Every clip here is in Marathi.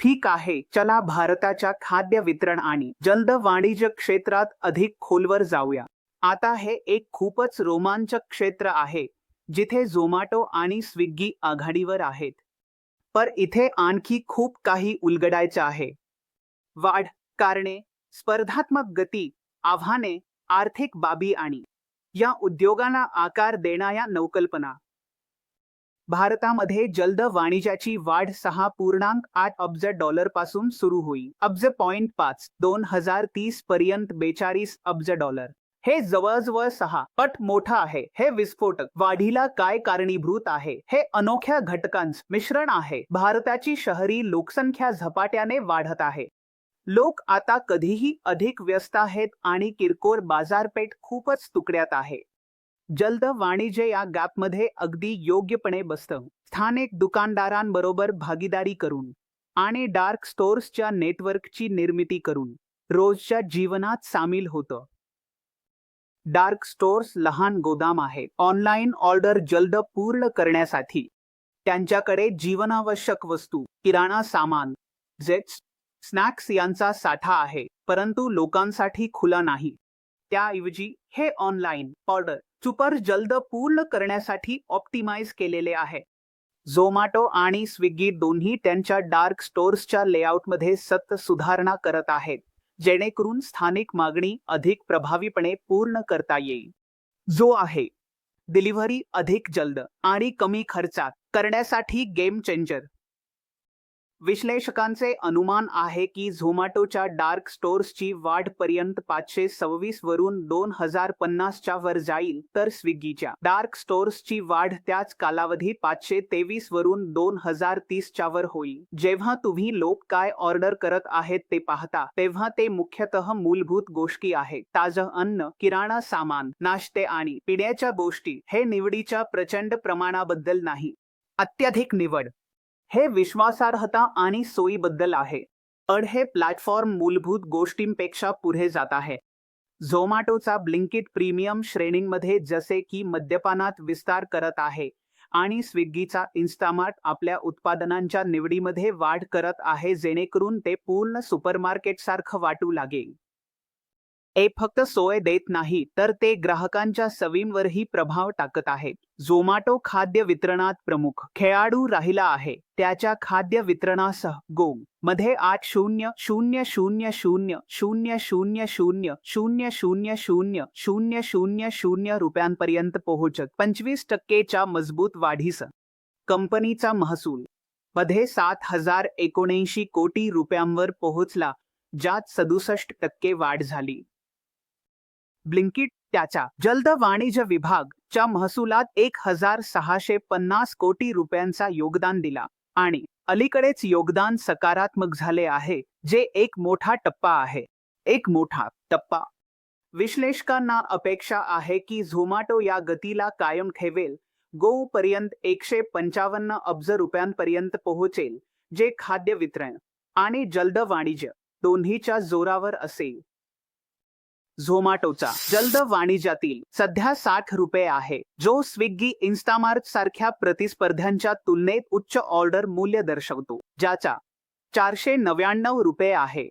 ठीक आहे चला भारताच्या खाद्य वितरण आणि जलद वाणिज्य क्षेत्रात अधिक खोलवर जाऊया. आता हे एक खूपच रोमांचक क्षेत्र आहे जिथे झोमॅटो आणि स्विग्गी आघाडीवर आहेत. पर इथे आणखी खूप काही उलगडायचं आहे. वाढ कारणे स्पर्धात्मक गती आव्हाने आर्थिक बाबी आणि या उद्योगांना आकार देणाऱ्या नवकल्पना भारतामध्ये जलद वाणिज्याची वाढ सहा पूर्णांक आठ अब्ज डॉलरपासून सुरू होईल. अब्ज पॉइंट पाच दोन हजार तीस पर्यंत बेचाळीस अब्ज डॉलर. हे जवळजवळ सहा पट मोठं आहे. हे विस्फोटक वाढीला काय कारणीभूत आहे? हे अनोख्या घटकांच मिश्रण आहे. भारताची शहरी लोकसंख्या झपाट्याने वाढत आहे. लोक आता कधीही अधिक व्यस्त आहेत आणि किरकोळ बाजारपेठ खूपच तुकड्यात आहे. जलद वाणिज्य या गॅपमध्ये अगदी योग्यपणे बसतं. स्थानिक दुकानदारांबरोबर भागीदारी करून आणि डार्क स्टोअर्सच्या नेटवर्कची निर्मिती करून रोजच्या जीवनात सामील होतं. डार्क स्टोअर्स लहान गोदाम आहे. ऑनलाईन ऑर्डर जलद पूर्ण करण्यासाठी त्यांच्याकडे जीवनावश्यक वस्तू किराणा सामान जेट्स स्नॅक्स यांचा साठा आहे परंतु लोकांसाठी खुला नाही. त्याऐवजी हे ऑनलाईन ऑर्डर सुपर जलद पूर्ण करण्यासाठी ऑप्टिमाइज केलेले आहे. झोमॅटो आणि स्विगी दोन्ही त्यांच्या डार्क स्टोर्सच्या लेआउटमध्ये सतत सुधारणा करत आहेत जेणेकरून स्थानिक मागणी अधिक प्रभावीपणे पूर्ण करता येईल. जो आहे डिलिव्हरी अधिक जलद आणि कमी खर्चात करण्यासाठी गेम चेंजर. विश्लेषकांचे अनुमान आहे की झोमॅटोच्या डार्क स्टोर्सची वाढपर्यंत पाचशे सव्वीस वरून दोन हजार पन्नासच्या वर जाईल तर स्विगीच्या डार्क स्टोअर्सची वाढ त्याच कालावधीत पाचशे तेवीस वरून दोन हजार तीसच्या वर होईल. जेव्हा तुम्ही लोक काय ऑर्डर करत आहेत ते पाहता तेव्हा ते मुख्यतः मूलभूत गोष्टी आहेत. ताजं अन्न किराणा सामान नाश्ते आणि पिण्याच्या गोष्टी हे निवडीच्या प्रचंड प्रमाणाबद्दल नाही. अत्याधिक निवड हे विश्वासार्हता आणि सोयीबद्दल आहे. अड हे प्लॅटफॉर्म मूलभूत गोष्टींपेक्षा पुढे जात आहे. झोमॅटोचा ब्लिंकिट प्रीमियम श्रेणींमध्ये जसे की मद्यपानात विस्तार करत आहे आणि स्विग्गीचा इन्स्टामार्ट आपल्या उत्पादनांच्या निवडीमध्ये वाढ करत आहे जेणेकरून ते पूर्ण सुपरमार्केटसारखं वाटू लागेल. हे फक्त सोय देत नाही तर ते ग्राहकांच्या सवींवरही प्रभाव टाकत आहेत झोमॅटो खाद्य वितरणात प्रमुख खेळाडू राहिला आहे त्याच्या खाद्य वितरणासह गो मध्ये आठ शून्य शून्य शून्य शून्य शून्य शून्य शून्य शून्य शून्य शून्य शून्य शून्य शून्य रुपयांपर्यंत पोहोचत पंचवीस टक्केच्या मजबूत वाढीस कंपनीचा महसूल मध्ये सात हजार एकोणऐंशी कोटी रुपयांवर पोहोचला ज्यात सदुसष्ट टक्के वाढ झाली ब्लिंकिट त्याच्या जलद वाणिज्य विभाग च्या महसुलात एक हजार सहाशे पन्नास कोटी रुपयांचा योगदान दिला आणि अलीकडेच योगदान सकारात्मक झाले आहे जे एक मोठा टप्पा आहे. एक मोठा टप्पा. विश्लेषकांना अपेक्षा आहे की झोमॅटो या गतीला कायम ठेवेल गो पर्यंत एकशे पंचावन्न अब्ज रुपयांपर्यंत पोहोचेल जे खाद्य वितरण आणि जलद वाणिज्य दोन्हीच्या जोरावर असेल. झोमॅटोचा जलद वाणिज्यातील सध्या साठ रुपये आहे जो स्विग्गी इन्स्टामार्ट सारख्या प्रतिस्पर्ध्यांच्या तुलनेत उच्च ऑर्डर मूल्य दर्शवतो ज्याचा चारशे नव्याण्णव रुपये आहे.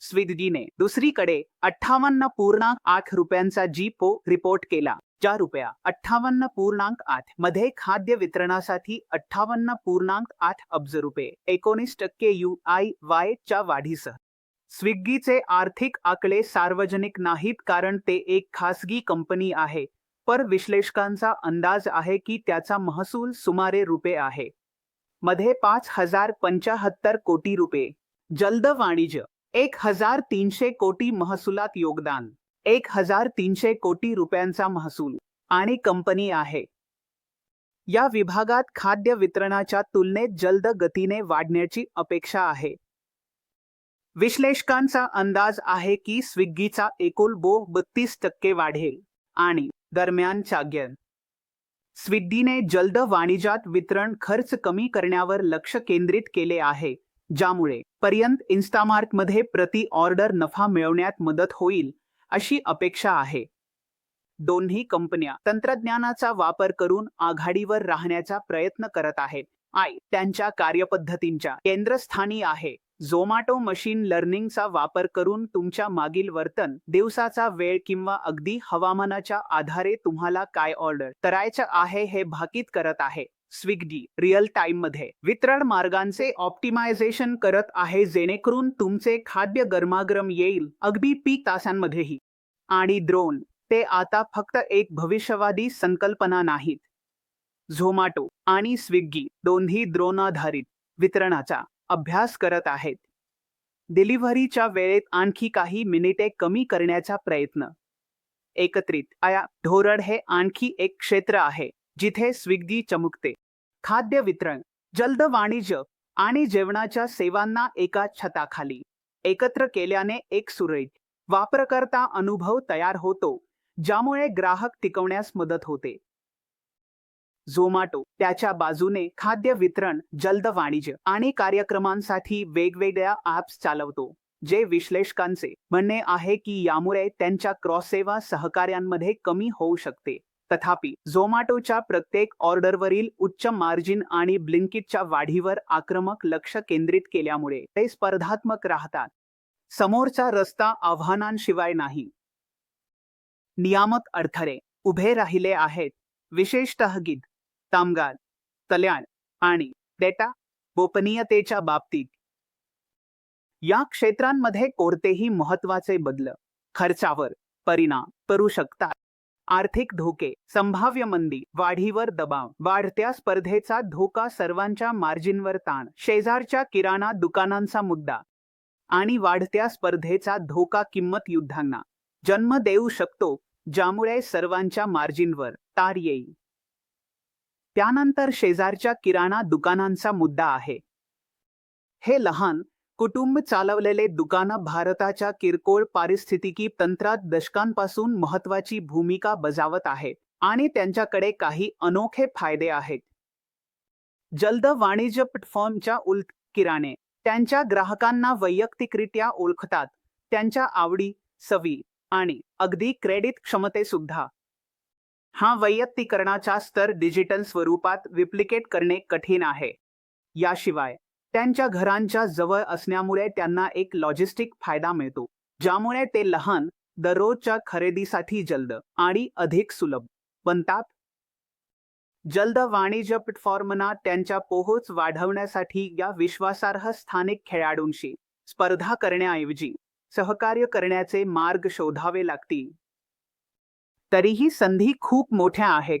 स्विगीने दुसरीकडे अठ्ठावन्न पूर्णांक आठ रुपयांचा जी पो रिपोर्ट केला ज्या रुपया अठ्ठावन्न पूर्णांक आठमध्ये खाद्य वितरणासाठी अठ्ठावन्न पूर्णांक आठ अब्ज रुपये एकोणीस टक्के यू आय वाय च्या वाढीसह स्विग्गीचे आर्थिक आकडे सार्वजनिक नाहीत कारण ते एक खासगी कंपनी आहे पर विश्लेषकांचा अंदाज आहे की त्याचा महसूल सुमारे रुपये आहे. मध्ये पाच हजार पंचाहत्तर कोटी रुपये जलद वाणिज्य. एक हजार तीनशे कोटी महसुलात योगदान. एक हजार तीनशे कोटी रुपयांचा महसूल. आणि कंपनी आहे. या विभागात खाद्य वितरणाच्या तुलनेत जलद गतीने वाढण्याची अपेक्षा आहे. विश्लेषकांचा अंदाज आहे की स्विग्गीचा एकूण बो बत्तीस टक्के वाढेल. आणि दरम्यान चाग्यन स्विग्गीने जलद वाणिज्यात वितरण खर्च कमी करण्यावर लक्ष केंद्रित केले आहे ज्यामुळे पर्यंत इन्स्टामार्टमध्ये प्रति ऑर्डर नफा मिळवण्यात मदत होईल अशी अपेक्षा आहे. दोन्ही कंपन्या तंत्रज्ञानाचा वापर करून आघाडीवर राहण्याचा प्रयत्न करत आहेत. आय त्यांच्या कार्यपद्धतींच्या केंद्रस्थानी आहे. झोमॅटो मशीन लर्निंगचा वापर करून तुमच्या मागील वर्तन दिवसाचा वेळ किंवा अगदी हवामानाच्या आधारे तुम्हाला काय ऑर्डर करायचं आहे हे भाकीत करत आहे. स्विगी रिअल टाइममध्ये वितरण मार्गांचे ऑप्टिमायझेशन करत आहे जेणेकरून तुमचे खाद्य गरमागरम येईल अगदी पीक तासांमध्येही. आणि ड्रोन ते आता फक्त एक भविष्यवादी संकल्पना नाहीत. झोमॅटो आणि स्विगी दोन्ही ड्रोनाधारित वितरणाचा अभ्यास करत आहेत. डिलिव्हरीच्या वेळेत आणखी काही मिनिटे कमी करण्याचा प्रयत्न. एकत्रित आया धोरण हे आणखी एक क्षेत्र आहे जिथे स्विग्दी चमकते. खाद्य वितरण जलद वाणिज्य आणि जेवणाच्या सेवांना एका छताखाली. एकत्र केल्याने एक सुरळीत वापरकर्ता अनुभव तयार होतो ज्यामुळे ग्राहक टिकवण्यास मदत होते. झोमॅटो त्याच्या बाजूने खाद्य वितरण जलद वाणिज्य आणि कार्यक्रमांसाठी वेगवेगळ्या ॲप्स चालवतो जे विश्लेषकांचे म्हणणे आहे की यामुळे त्यांच्या क्रॉस सेवा सहकार्यांमध्ये कमी होऊ शकते. तथापि झोमॅटोच्या प्रत्येक ऑर्डरवरील उच्च मार्जिन आणि ब्लिंकिटच्या वाढीवर आक्रमक लक्ष केंद्रित केल्यामुळे ते स्पर्धात्मक राहतात. समोरचा रस्ता आव्हानांशिवाय नाही. नियामक अडथळे उभे राहिले आहेत. विशेषतः गीत. कामगार कल्याण आणि डेटा गोपनीयतेच्या बाबतीत. या क्षेत्रांमध्ये कोणतेही महत्त्वाचे बदल खर्चावर परिणाम करू शकतात. आर्थिक धोके संभाव्य मंदी वाढीवर दबाव वाढत्या स्पर्धेचा धोका सर्वांच्या मार्जिनवर ताण शेजारच्या किराणा दुकानांचा मुद्दा आणि वाढत्या स्पर्धेचा धोका किंमत युद्धांना जन्म देऊ शकतो ज्यामुळे सर्वांच्या मार्जिनवर तार येईल. त्यानंतर शेजारच्या किराणा दुकानांचा मुद्दा आहे. हे लहान कुटुंब चालवलेले दुकानं भारताच्या किरकोळ पारिस्थितिकी तंत्रात दशकांपासून महत्वाची भूमिका बजावत आहेत आणि त्यांच्याकडे काही अनोखे फायदे आहेत. जलद वाणिज्य प्लॅटफॉर्मच्या उलट किराणे त्यांच्या ग्राहकांना वैयक्तिकरित्या ओळखतात त्यांच्या आवडी सवी आणि अगदी क्रेडिट क्षमतेसुद्धा. हा वैयक्तिकरणाचा स्तर डिजिटल स्वरूपात विप्लिकेट करणे कठीण आहे. याशिवाय त्यांच्या घरांच्या जवळ असण्यामुळे त्यांना एक लॉजिस्टिक फायदा मिळतो ज्यामुळे ते लहान दररोजच्या खरेदीसाठी जलद आणि अधिक सुलभ बनतात. जलद वाणिज्य प्लॅटफॉर्मना त्यांच्या पोहोच वाढवण्यासाठी या विश्वासार्ह स्थानिक खेळाडूंशी स्पर्धा करण्याऐवजी सहकार्य करण्याचे मार्ग शोधावे लागतील. तरीही संधी खूप मोठ्या आहेत.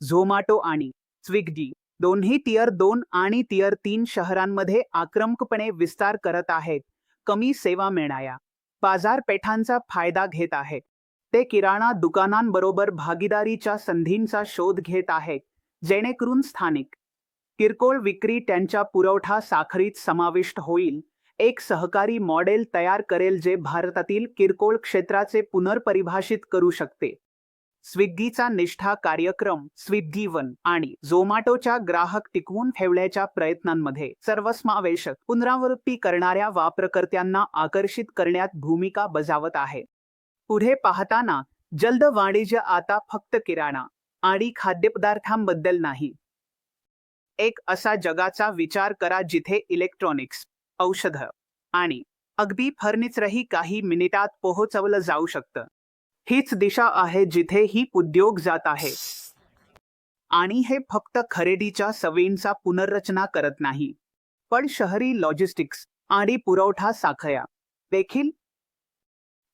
झोमॅटो आणि स्विगी दोन्ही टियर दोन आणि टियर तीन शहरांमध्ये आक्रमकपणे विस्तार करत आहेत. कमी सेवा मिळणाऱ्या बाजारपेठांचा फायदा घेत आहेत. ते किराणा दुकानांबरोबर भागीदारीच्या संधींचा शोध घेत आहेत जेणेकरून स्थानिक किरकोळ विक्री त्यांच्या पुरवठा साखरीत समाविष्ट होईल. एक सहकारी मॉडेल तयार करेल जे भारतातील किरकोळ क्षेत्राचे पुनर्परिभाषित करू शकते. स्विग्गीचा निष्ठा कार्यक्रम स्विग्गी वन आणि झोमॅटोच्या ग्राहक टिकवून ठेवण्याच्या प्रयत्नांमध्ये सर्वसमावेशक पुनरावृत्ती करणाऱ्या वापरकर्त्यांना आकर्षित करण्यात भूमिका बजावत आहे. पुढे पाहताना जलद वाणिज्य आता फक्त किराणा आणि खाद्यपदार्थांबद्दल नाही. एक असा जगाचा विचार करा जिथे इलेक्ट्रॉनिक्स औषध. आणि अगदी फर्निचरही काही मिनिटात पोहोचवलं जाऊ शकतं. हीच दिशा आहे जिथे ही उद्योग जात आहे. आणि हे फक्त खरेदीच्या सवयींचा पुनर्रचना करत नाही. पण शहरी लॉजिस्टिक्स आणि पुरवठा साखळ्या देखील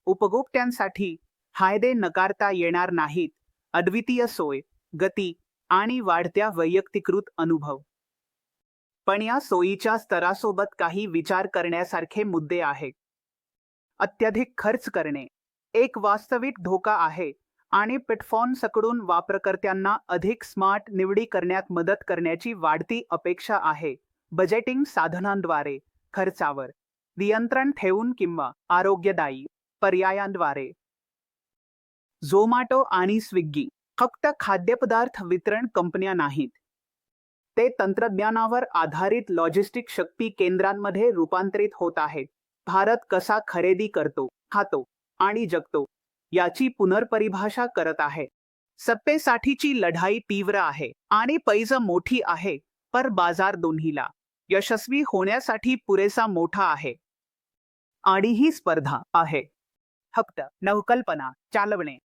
उपभोक्त्यांसाठी फायदे नकारता येणार नाहीत. अद्वितीय सोय गती आणि वाढत्या वैयक्तिकृत अनुभव. पण या सोयीच्या स्तरासोबत काही विचार करण्यासारखे मुद्दे आहेत. अत्याधिक खर्च करणे. एक वास्तविक धोका आहे आणि प्लॅटफॉर्म्सकडून वापरकर्त्यांना अधिक स्मार्ट निवडी करण्यात मदत करण्याची वाढती अपेक्षा आहे. बजेटिंग साधनांद्वारे खर्चावर. नियंत्रण ठेवून किंवा आरोग्यदायी पर्यायांद्वारे. झोमॅटो आणि स्विग्गी. फक्त खाद्यपदार्थ वितरण कंपन्या नाहीत. ते तंत्रज्ञानावर आधारित लॉजिस्टिक शक्ती केंद्रांमध्ये रूपांतरित होत आहेत. भारत कसा खरेदी करतो खातो आणि जगतो याची पुनर्परिभाषा करत आहे. सत्तेसाठीची लढाई तीव्र आहे आणि पैज मोठी आहे पर बाजार दोन्हीला यशस्वी होण्यासाठी पुरेसा मोठा आहे. आणि ही स्पर्धा आहे. फक्त नवकल्पना चालवणे.